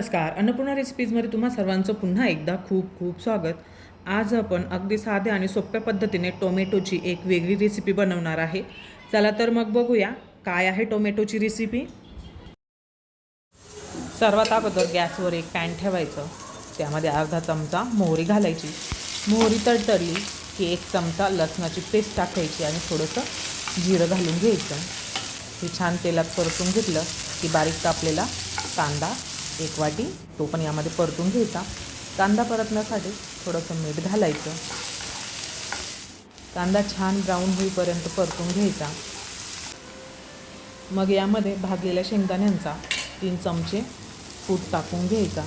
नमस्कार. अन्नपूर्णा रेसिपीजमध्ये तुम्हा सर्वांचं पुन्हा एकदा खूप खूप स्वागत. आज आपण अगदी साध्या आणि सोप्या पद्धतीने टोमॅटोची एक वेगळी रेसिपी बनवणार आहे. चला तर मग बघूया काय आहे टोमॅटोची रेसिपी सर्वात अगोदर गॅसवर एक पॅन ठेवायचं. त्यामध्ये अर्धा चमचा मोहरी घालायची. मोहरी तडतडली की एक चमचा लसणाची पेस्ट टाकायची आणि थोडंसं जिरं घालून घ्यायचं. हे छान तेलात परतून घेतलं की बारीक कापलेला कांदा एक वाटी तो पण यामध्ये परतून घ्यायचा. कांदा परतण्यासाठी थोडंसं मीठ घालायचं. कांदा छान ब्राऊन होईपर्यंत परतून घ्यायचा. मग यामध्ये भाजलेल्या शेंगदाण्यांचा तीन चमचे कूट टाकून घ्यायचा.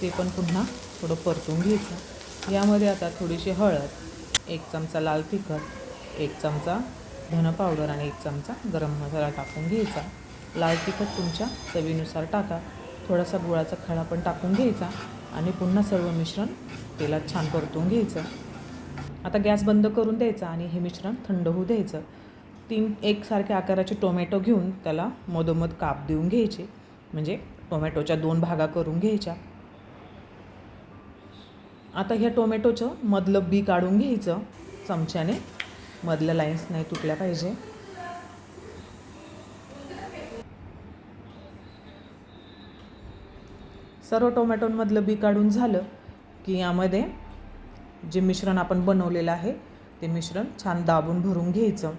ते पण पुन्हा थोडं परतून घ्यायचं. यामध्ये आता थोडीशी हळद एक चमचा लाल तिखट एक चमचा धन पावडर आणि एक चमचा गरम मसाला टाकून घ्यायचा. लाल तिखट तुमच्या चवीनुसार टाका. थोडासा गुळाचा खडा पण टाकून घ्यायचा आणि पुन्हा सर्व मिश्रण तेलात छान परतून घ्यायचं. आता गॅस बंद करून द्यायचा आणि हे मिश्रण थंड होऊ द्यायचं. तीन एकसारख्या आकाराचे टोमॅटो घेऊन त्याला मधोमध काप देऊन घ्यायचे. म्हणजे टोमॅटोच्या दोन भागा करून घ्यायच्या. आता ह्या टोमॅटोचं मधलं बी काढून घ्यायचं. चमच्याने मधल्या लाईन्स नाही तुटल्या पाहिजे. सर्व टोमॅटोंमधलं बी काढून झालं की यामध्ये जे मिश्रण आपण बनवलेलं आहे ते मिश्रण छान दाबून भरून घ्यायचं.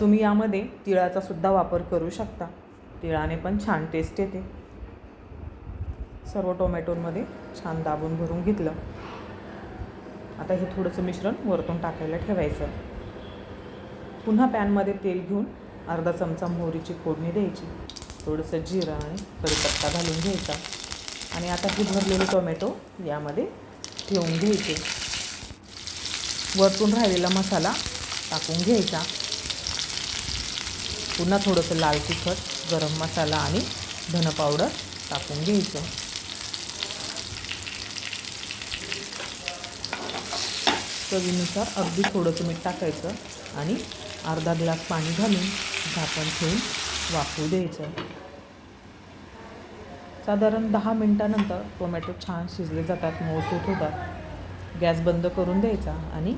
तुम्ही यामध्ये तिळाचा सुद्धा वापर करू शकता. तिळाने पण छान टेस्ट येते. सर्व टोमॅटोंमध्ये छान दाबून भरून घेतलं. आता हे थोडंसं मिश्रण वरतून टाकायला ठेवायचं. पुन्हा पॅनमध्ये तेल घेऊन अर्धा चमचा मोहरीची फोडणी द्यायची थोडंसं जिरं आणि कढीपत्ता घालून घ्यायचा. आणि आता हे भरलेले टोमॅटो यामध्ये ठेवून घ्यायचे. वरतून राहिलेला मसाला टाकून घ्यायचा. पुन्हा थोडंसं लाल तिखट गरम मसाला आणि धन पावडर टाकून घ्यायचं. चवीनुसार अगदी थोडंसं मीठ टाकायचं आणि अर्धा ग्लास पाणी घालून झाकण ठेवून वाफू द्यायचं. साधारण दहा मिनटानंतर टोमॅटो छान शिजले जातात मऊसूत होतात. गॅस बंद करून द्यायचा आणि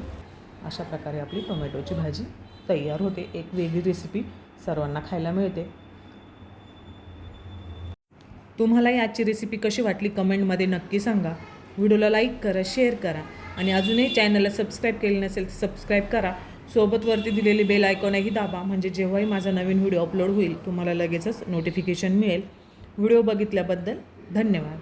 अशा प्रकारे आपली टोमॅटोची भाजी तयार होते. एक वेगळी रेसिपी सर्वांना खायला मिळते. तुम्हाला याची रेसिपी कशी वाटली कमेंटमध्ये नक्की सांगा. व्हिडिओला लाईक करा शेअर करा आणि अजूनही चॅनलला सबस्क्राईब केले नसेल तर सबस्क्राईब करा. सोबत वरती दिलेली बेल आयकॉनही दाबा. म्हणजे जेव्हाही माझा नवीन व्हिडिओ अपलोड होईल तुम्हाला लगेचच नोटिफिकेशन मिळेल. व्हिडिओ बघितल्याबद्दल धन्यवाद.